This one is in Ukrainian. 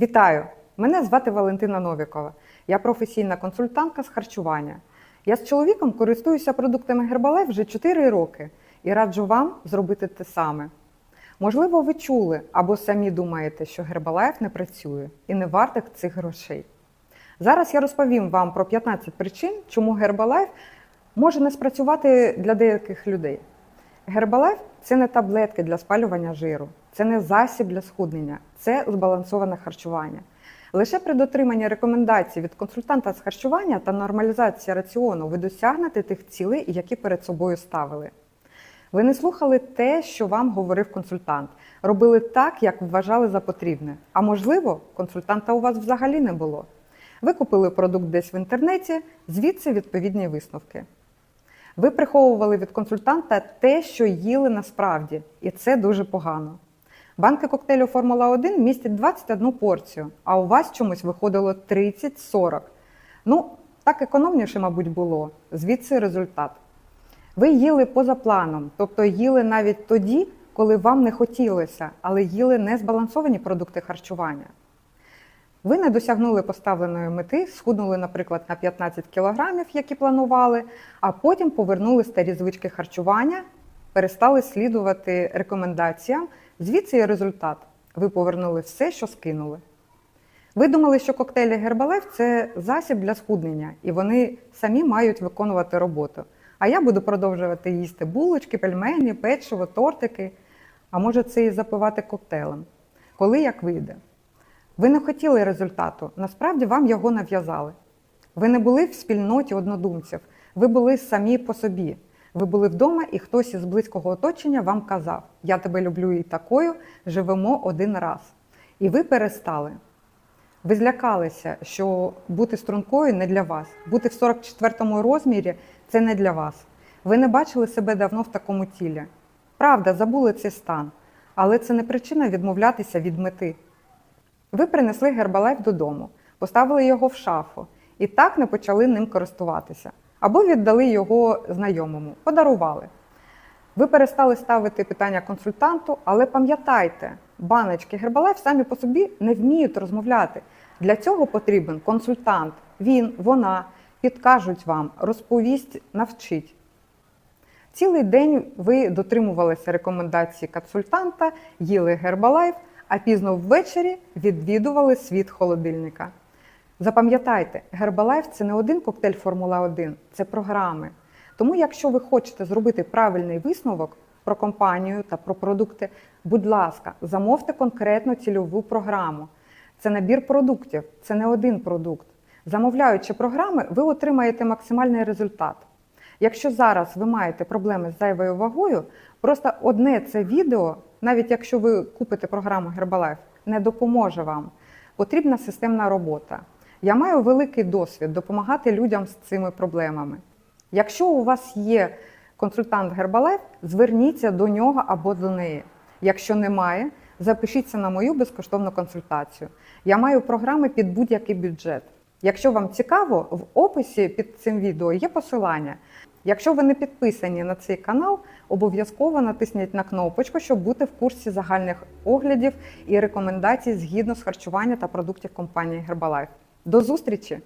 Вітаю! Мене звати Валентина Новікова. Я професійна консультантка з харчування. Я з чоловіком користуюся продуктами Гербалайф вже 4 роки і раджу вам зробити те саме. Можливо, ви чули або самі думаєте, що Гербалайф не працює і не вартих цих грошей. Зараз я розповім вам про 15 причин, чому Гербалайф може не спрацювати для деяких людей. Гербалайф це не таблетки для спалювання жиру, це не засіб для схуднення, це збалансоване харчування. Лише при дотриманні рекомендацій від консультанта з харчування та нормалізації раціону ви досягнете тих цілей, які перед собою ставили. Ви не слухали те, що вам говорив консультант, робили так, як вважали за потрібне. А можливо, консультанта у вас взагалі не було. Ви купили продукт десь в інтернеті, звідси відповідні висновки. Ви приховували від консультанта те, що їли насправді, і це дуже погано. Банки коктейлю Формула 1 містять 21 порцію, а у вас чомусь виходило 30-40. Ну, так економніше, мабуть, було. Звідси результат. Ви їли поза планом, тобто їли навіть тоді, коли вам не хотілося, але їли незбалансовані продукти харчування. Ви не досягнули поставленої мети, схуднули, наприклад, на 15 кілограмів, які планували, а потім повернули старі звички харчування, перестали слідувати рекомендаціям. Звідси є результат. Ви повернули все, що скинули. Ви думали, що коктейлі Гербалайф це засіб для схуднення, і вони самі мають виконувати роботу. А я буду продовжувати їсти булочки, пельмені, печиво, тортики, а може це і запивати коктейлем, коли як вийде. Ви не хотіли результату, насправді вам його нав'язали. Ви не були в спільноті однодумців, ви були самі по собі. Ви були вдома, і хтось із близького оточення вам казав: Я тебе люблю і такою, живемо один раз. І ви перестали. Ви злякалися, що бути стрункою не для вас, бути в 44-му розмірі це не для вас. Ви не бачили себе давно в такому тілі. Правда, забули цей стан, але це не причина відмовлятися від мети. Ви принесли гербалайф додому, поставили його в шафу і так не почали ним користуватися. Або віддали його знайомому, подарували. Ви перестали ставити питання консультанту, але пам'ятайте, баночки гербалайф самі по собі не вміють розмовляти. Для цього потрібен консультант. Він, вона підкажуть вам, розповість, навчить. Цілий день ви дотримувалися рекомендацій консультанта, їли гербалайф, а пізно ввечері відвідували світ холодильника. Запам'ятайте, Herbalife – це не один коктейль Формула 1, це програми. Тому, якщо ви хочете зробити правильний висновок про компанію та про продукти, будь ласка, замовте конкретну цільову програму. Це набір продуктів, це не один продукт. Замовляючи програми, ви отримаєте максимальний результат. Якщо зараз ви маєте проблеми з зайвою вагою, просто одне це відео, навіть якщо ви купите програму Herbalife, не допоможе вам. Потрібна системна робота. Я маю великий досвід допомагати людям з цими проблемами. Якщо у вас є консультант Herbalife, зверніться до нього або до неї. Якщо немає, запишіться на мою безкоштовну консультацію. Я маю програми під будь-який бюджет. Якщо вам цікаво, в описі під цим відео є посилання. Якщо ви не підписані на цей канал, обов'язково натисніть на кнопочку, щоб бути в курсі загальних оглядів і рекомендацій згідно з харчування та продуктів компанії Herbalife. До зустрічі!